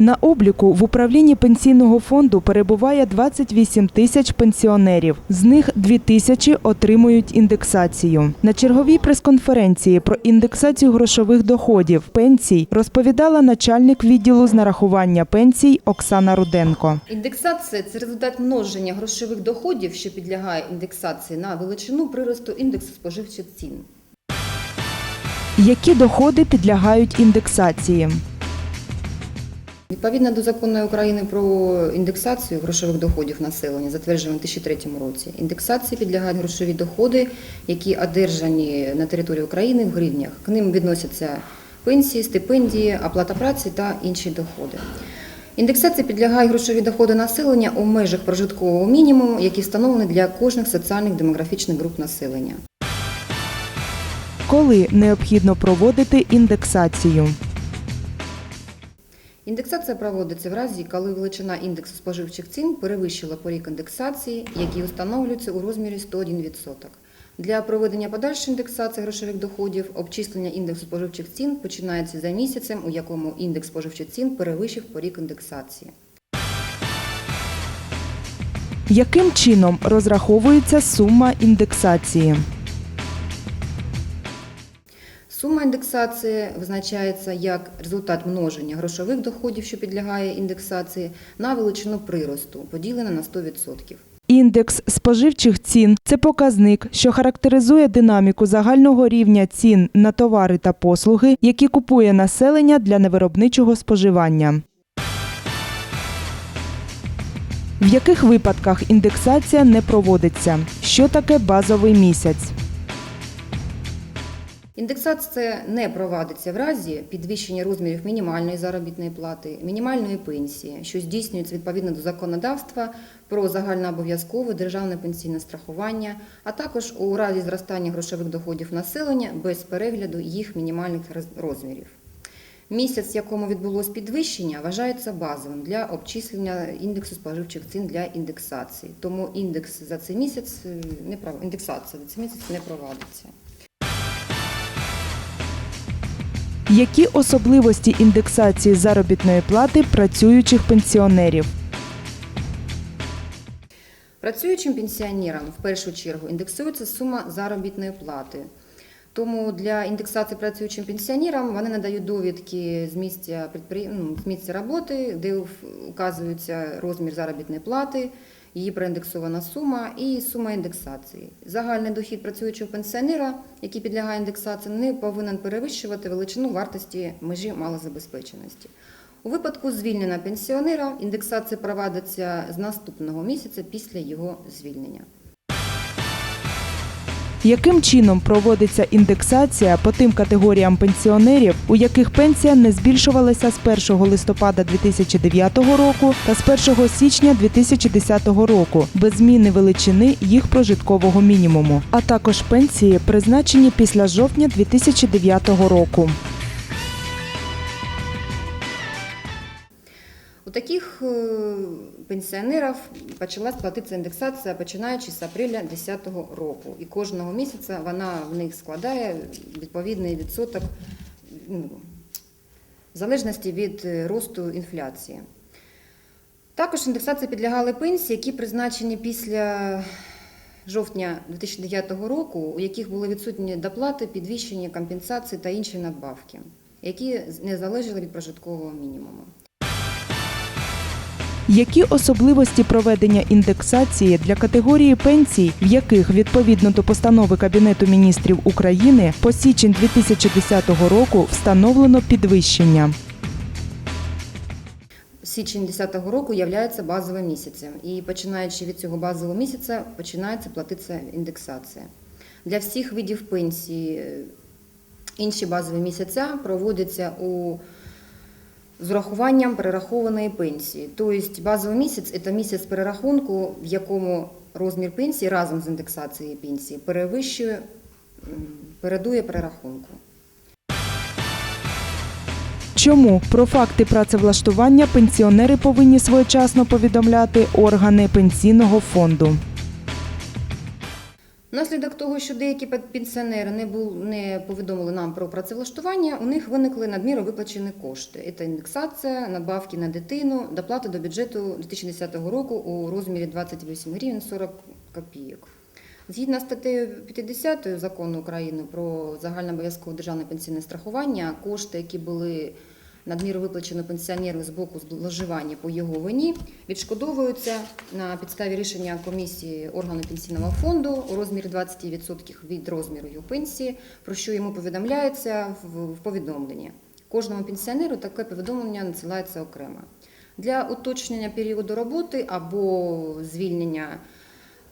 На обліку в управлінні пенсійного фонду перебуває 28 тисяч пенсіонерів. З них 2 тисячі отримують індексацію. На черговій прес-конференції про індексацію грошових доходів пенсій розповідала начальник відділу з нарахування пенсій Оксана Руденко. Індексація це результат множення грошових доходів, що підлягає індексації на величину приросту індексу споживчих цін. Які доходи підлягають індексації? Відповідно до закону України про індексацію грошових доходів населення, затвердженого у 2003 році, індексації підлягають грошові доходи, які одержані на території України в гривнях. К ним відносяться пенсії, стипендії, оплата праці та інші доходи. Індексації підлягають грошові доходи населення у межах прожиткового мінімуму, які встановлені для кожних соціальних демографічних груп населення. Коли необхідно проводити індексацію? Індексація проводиться в разі, коли величина індексу споживчих цін перевищила порік індексації, який встановлюється у розмірі 101%. Для проведення подальшої індексації грошових доходів обчислення індексу споживчих цін починається за місяцем, у якому індекс споживчих цін перевищив порік індексації. Яким чином розраховується сума індексації? Сума індексації визначається як результат множення грошових доходів, що підлягає індексації, на величину приросту, поділена на 100%. Індекс споживчих цін це показник, що характеризує динаміку загального рівня цін на товари та послуги, які купує населення для невиробничого споживання. В яких випадках індексація не проводиться? Що таке базовий місяць? Індексація не провадиться в разі підвищення розмірів мінімальної заробітної плати, мінімальної пенсії, що здійснюється відповідно до законодавства про загальнообов'язкове державне пенсійне страхування, а також у разі зростання грошових доходів населення без перегляду їх мінімальних розмірів. Місяць, в якому відбулось підвищення, вважається базовим для обчислення індексу споживчих цін для індексації. Тому індекс за цей місяць е, не пров- індексація за цей місяць не проводиться. Які особливості індексації заробітної плати працюючих пенсіонерів? Працюючим пенсіонерам в першу чергу індексується сума заробітної плати. Тому для індексації працюючим пенсіонерам вони надають довідки з місця підпри... ну, з місця роботи, де в- указується розмір заробітної плати, її проіндексована сума і сума індексації. Загальний дохід працюючого пенсіонера, який підлягає індексації, не повинен перевищувати величину вартості межі малозабезпеченості. У випадку звільнення пенсіонера індексація провадиться з наступного місяця після його звільнення. Яким чином проводиться індексація по тим категоріям пенсіонерів, у яких пенсія не збільшувалася з 1 листопада 2009 року та з 1 січня 2010 року без зміни величини їх прожиткового мінімуму, а також пенсії, призначені після жовтня 2009 року? У таких е, пенсіонерів почалась платитися індексація починаючи з апреля 2010 року. І кожного місяця вона в них складає відповідний відсоток ну, в залежності від е, росту інфляції. Також індексації підлягали пенсії, які призначені після жовтня 2009 року, у яких були відсутні доплати, підвищення компенсації та інші надбавки, які не залежали від прожиткового мінімуму. Які особливості проведення індексації для категорії пенсій, в яких відповідно до постанови Кабінету міністрів України по січень 2010 року встановлено підвищення? Січень 2010 року є базовим місяцем, і починаючи від цього базового місяця починається платитися індексація. Для всіх видів пенсії е, інші базові місяця проводяться у з урахуванням перерахованої пенсії. Тобто базовий місяць це місяць перерахунку, в якому розмір пенсії разом з індексацією пенсії перевищує, передує перерахунку. Чому про факти працевлаштування пенсіонери повинні своєчасно повідомляти органи пенсійного фонду? Внаслідок того, що деякі пенсіонери не, бул, не повідомили нам про працевлаштування, у них виникли надміру виплачені кошти. Це індексація, надбавки на дитину, доплата до бюджету 2010 року у розмірі 28 гривень 40 копійок. Згідно з статтею 50 закону України про загальнообов'язкове державне пенсійне страхування, кошти, які були надміру виплачено пенсіонеру з боку зловживання по його вині, відшкодовуються на підставі рішення комісії органу пенсійного фонду у розмірі 20% від розміру його пенсії, про що йому повідомляється в повідомленні. Кожному пенсіонеру таке повідомлення надсилається окремо. Для уточнення періоду роботи або звільнення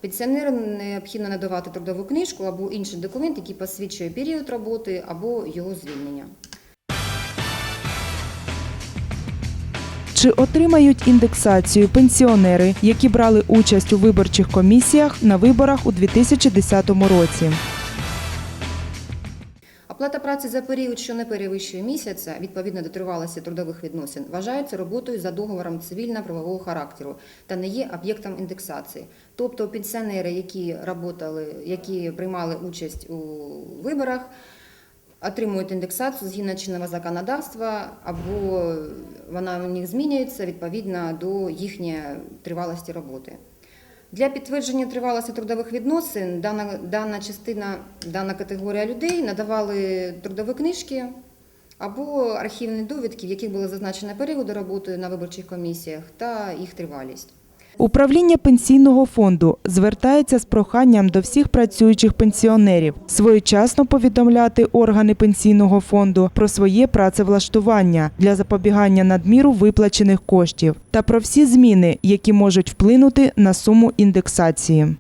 пенсіонеру необхідно надавати трудову книжку або інший документ, який посвідчує період роботи або його звільнення. Чи отримають індексацію пенсіонери, які брали участь у виборчих комісіях на виборах у 2010 році? Оплата праці за період, що не перевищує місяця, відповідно до тривалості трудових відносин, вважається роботою за договором цивільно-правового характеру та не є об'єктом індексації. Тобто пенсіонери, які работали, які приймали участь у виборах, отримують індексацію згідно чинного законодавства, або вона у них змінюється відповідно до їхньої тривалості роботи. Для підтвердження тривалості трудових відносин дана, дана частина, дана категорія людей надавали трудові книжки або архівні довідки, в яких були зазначені періоди роботи на виборчих комісіях та їх тривалість. Управління пенсійного фонду звертається з проханням до всіх працюючих пенсіонерів своєчасно повідомляти органи пенсійного фонду про своє працевлаштування для запобігання надміру виплачених коштів та про всі зміни, які можуть вплинути на суму індексації.